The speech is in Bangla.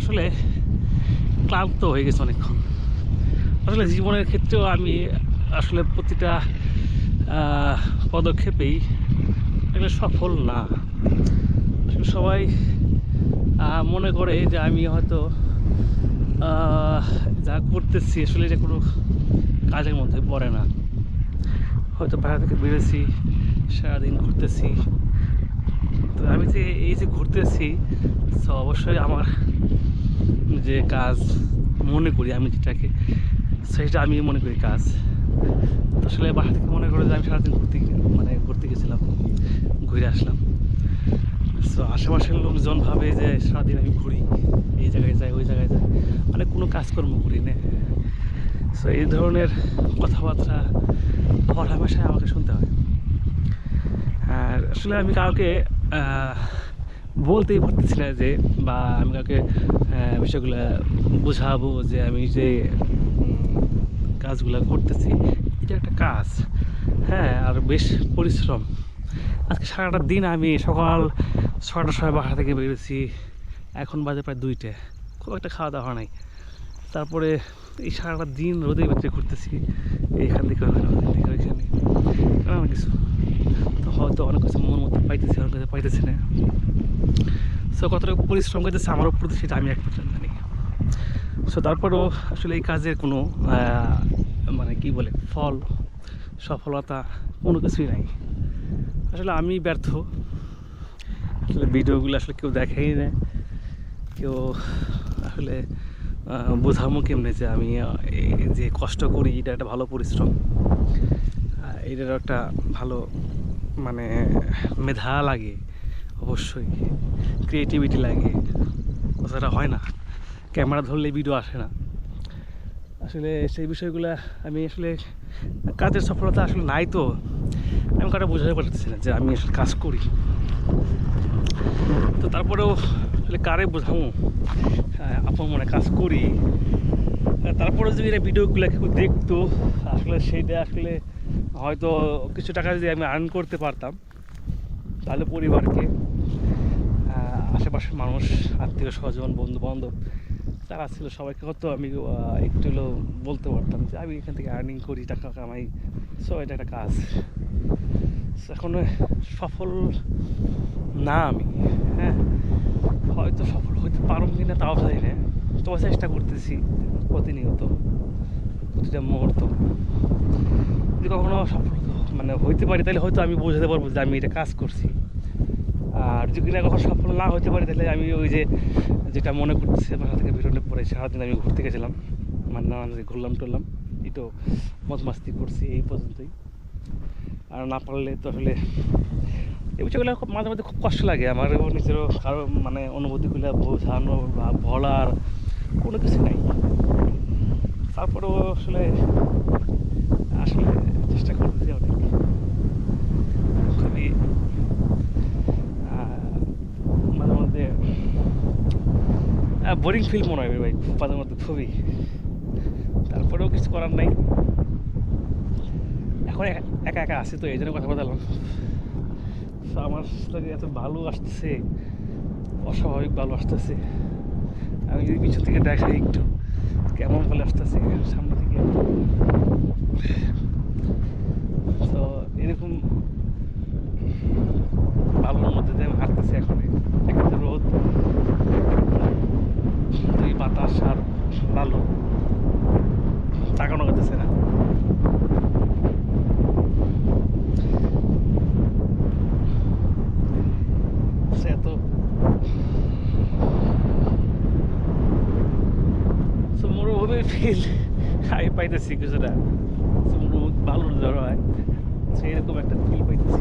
আসলে ক্লান্ত হয়ে গেছে অনেকক্ষণ। আসলে জীবনের ক্ষেত্রেও আমি আসলে প্রতিটা পদক্ষেপেই এগুলো সফল না। আসলে সবাই মনে করে যে আমি হয়তো যা করতেছি আসলে এটা কোনো কাজের মধ্যে পড়ে না। হয়তো বাইরে থেকে বেরোছি সারাদিন ঘুরতেছি। তো আমি যে এই যে ঘুরতেছি তো অবশ্যই আমার যে কাজ মনে করি আমি যেটাকে, সেটা আমি মনে করি কাজ। তো আসলে বাসা থেকে মনে করে যে আমি সারাদিন ঘুরতে মানে ঘুরতে গেছিলাম, ঘুরে আসলাম। তো আশেপাশের লোকজন ভাবে যে সারাদিন আমি ঘুরি, এই জায়গায় যাই, ওই জায়গায় যাই মানে কোনো কাজকর্ম করি না। সো এই ধরনের কথাবার্তা হরহামেশায় আমাকে শুনতে হয়। আর আসলে আমি কাউকে বলতেই পারতেছি না যে, বা আমি কাউকে বিষয়গুলো বোঝাবো যে আমি যে কাজগুলো করতেছি, এটা একটা কাজ। হ্যাঁ আর বেশ পরিশ্রম। আজকে সারাটা দিন আমি সকাল ছটার সময় বাসা থেকে বেরোছি এখন বাজে প্রায় দুইটে। খুব একটা খাওয়া দাওয়া নাই। তারপরে এই সারাটা দিন রোদে ভিতরে ঘুরতেছি। এইখান থেকে। ওইখানে নানান কিছু। তো হয়তো অনেক কিছু মন মতো পাইতেছি, অনেক কিছু পাইতেছি না। সো কতটা পরিশ্রম করতেছে আমার উপর সেটা আমি এক পর্যন্ত জানি। সো তারপরেও আসলে এই কাজের কোনো মানে কি বলে, ফল, সফলতা কোনো কিছুই নাই। আসলে আমি ব্যর্থ। আসলে ভিডিওগুলো আসলে কেউ দেখেই না। কেউ আসলে বোঝামো কেমনে যে আমি যে কষ্ট করি, এটা একটা ভালো পরিশ্রম। আহ, এটার একটা ভালো মানে মেধা লাগে অবশ্যই। ক্রিয়েটিভিটি লাগে। কথাটা হয় না। ক্যামেরা ধরলে ভিডিও আসে না। আসলে সেই বিষয়গুলো আমি আসলে কাজের সফলতা আসলে নাই তো। আমি কারও বোঝাতে পারতেছি না যে আমি আসলে কাজ করি। তো তারপরেও আসলে কারে বোঝাবো হ্যাঁ, আপন মনে কাজ করি। তারপরে যদি এটা ভিডিওগুলো দেখতো আসলে সেইটা আসলে হয়তো কিছু টাকা যদি আমি আর্ন করতে পারতাম, তাহলে পরিবারকে আশেপাশের মানুষ, আত্মীয় স্বজন বন্ধু বান্ধব যারা ছিল সবাইকে হয়তো আমি একটু হলেও বলতে পারতাম যে আমি এখান থেকে আর্নিং করি, টাকা কামাই। সো এটা একটা কাজ। এখন সফল না আমি হ্যাঁ? হয়তো সফল হইতে পারব কি না তাও জানি না। তবে চেষ্টা করতেছি প্রতিনিয়ত, প্রতিটা মুহূর্ত। যদি কখনো সফল মানে হইতে পারি, তাহলে হয়তো আমি বোঝাতে পারব যে আমি এটা কাজ করছি। আর যদি কিনা কখনো সফল না হতে পারি, তাহলে আমি ওই যে যেটা মনে করতেছি বাসা থেকে বেরোনোর পরে সারাদিন আমি ঘুরতে গেছিলাম মানে নানান ঘুরলাম টুরলাম একটু মজ মাস্তি করছি এই পর্যন্তই। আর না পারলে তো আসলে এই বিষয়গুলো খুব মাঝে মাঝে খুব কষ্ট লাগে, আমার এবং নিজেরও কারও মানে অনুভূতিগুলো বোঝানো বা বলার কোনো কিছু নাই। তারপরেও আসলে আসলে চেষ্টা করতেছি অনেক। আহ, মাঝে মধ্যে বোরিং ফিল মনে হয় ভাই মাঝে মধ্যে খুবই। তারপরেও কিছু করার নাই। এখন একা- একা আছি তো এই জন্য কথা বললাম। আমার লাগে এত ভালো আসতেছে অস্বাভাবিক ভালো আসতেছে। আমি যদি পিছন থেকে দেখাই একটু কেমন ভালো আসতেছে সামনে থেকে। এরকম ভালোর মধ্যে দিয়ে আমি হাঁটতেছি এখন। একটা রোদ। দুই বাতাস আর ভালো তাকানো করতেছে না। মরুভূমির ফিল আমি পাইতেছি কিছুটা। মরুভূমি ভালো জ্বর হয়। এরকম একটা ফিল পাইতেছি।